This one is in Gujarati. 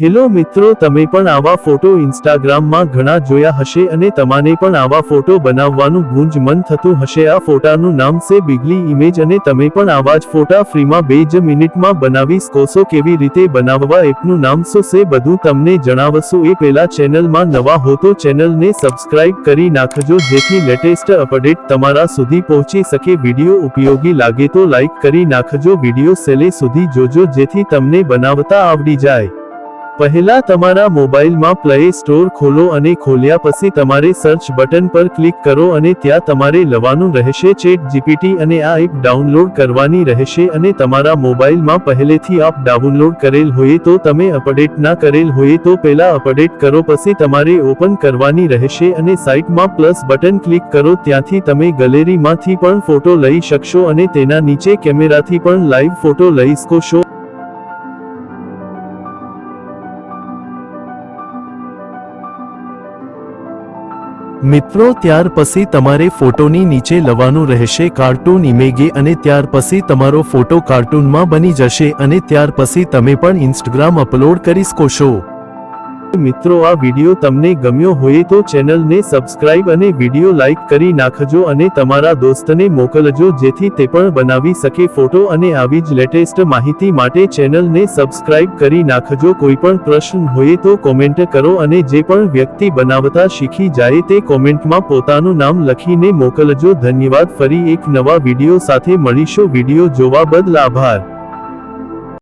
હેલો મિત્રો, તમે પણ આવા ફોટો ઇન્સ્ટાગ્રામમાં ઘણા જોયા હશે અને તમાને પણ આવા ફોટો બનાવવાનું ગુંજ મન થતું હશે. આ ફોટાનું નામ છે બિગલી ઇમેજ અને તમે પણ આવા જ ફોટા ફ્રીમાં બે જ મિનિટમાં બનાવી શકો કેવી રીતે બનાવવા એપનું નામ શું છે બધું તમને જણાવશું. એ પહેલા ચેનલમાં નવા હો તો ચેનલને સબસ્ક્રાઇબ કરી નાખજો જેથી લેટેસ્ટ અપડેટ તમારા સુધી પહોંચી શકે. વીડિયો ઉપયોગી લાગે તો લાઈક કરી નાખજો. વીડિયો સેલે સુધી જોજો જેથી તમને બનાવતા આવડી જાય. પહેલા તમારા મોબાઈલમાં પ્લે સ્ટોર ખોલો અને ખોલ્યા પછી તમારે સર્ચ બટન પર ક્લિક કરો અને ત્યાં તમારે લવાનું રહેશે ચેટ જીપીટી અને આ એપ ડાઉનલોડ કરવાની રહેશે અને તમારા મોબાઈલમાં પહેલેથી આપ ડાઉનલોડ કરેલ હોય તો તમે અપડેટ ના કરેલ હોય તો પહેલા અપડેટ કરો પછી તમારે ઓપન કરવાની રહેશે અને સાઇટમાં પ્લસ બટન ક્લિક કરો ત્યાંથી તમે ગેલેરીમાંથી પણ ફોટો લઈ શકશો અને તેના નીચે કેમેરાથી પણ લાઈવ ફોટો લઈ શકો છો. મિત્રો, ત્યાર પછી તમારે ફોટોની નીચે લવાનું રહેશે કાર્ટૂન ઇમેગે અને ત્યાર પછી તમારો ફોટો કાર્ટૂનમાં બની જશે અને ત્યાર પછી તમે પણ ઇન્સ્ટાગ્રામ અપલોડ કરી શકો છો. મિત્રો, આ વિડિયો તમને ગમ્યો હોય તો ચેનલને સબસ્ક્રાઇબ અને વિડિયો લાઇક કરી નાખજો અને તમારા દોસ્તને મોકલજો જેથી તે પણ બનાવી શકે ફોટો અને આવી જ લેટેસ્ટ માહિતી માટે ચેનલને સબસ્ક્રાઇબ કરી નાખજો. કોઈ પણ પ્રશ્ન હોય તો કોમેન્ટ કરો અને જે પણ વ્યક્તિ બનાવતા શીખી જાય તે કોમેન્ટમાં પોતાનું નામ લખીને મોકલજો. ધન્યવાદ. ફરી એક નવા વિડિયો સાથે મળીશું. વિડિયો જોવા બદલ આભાર.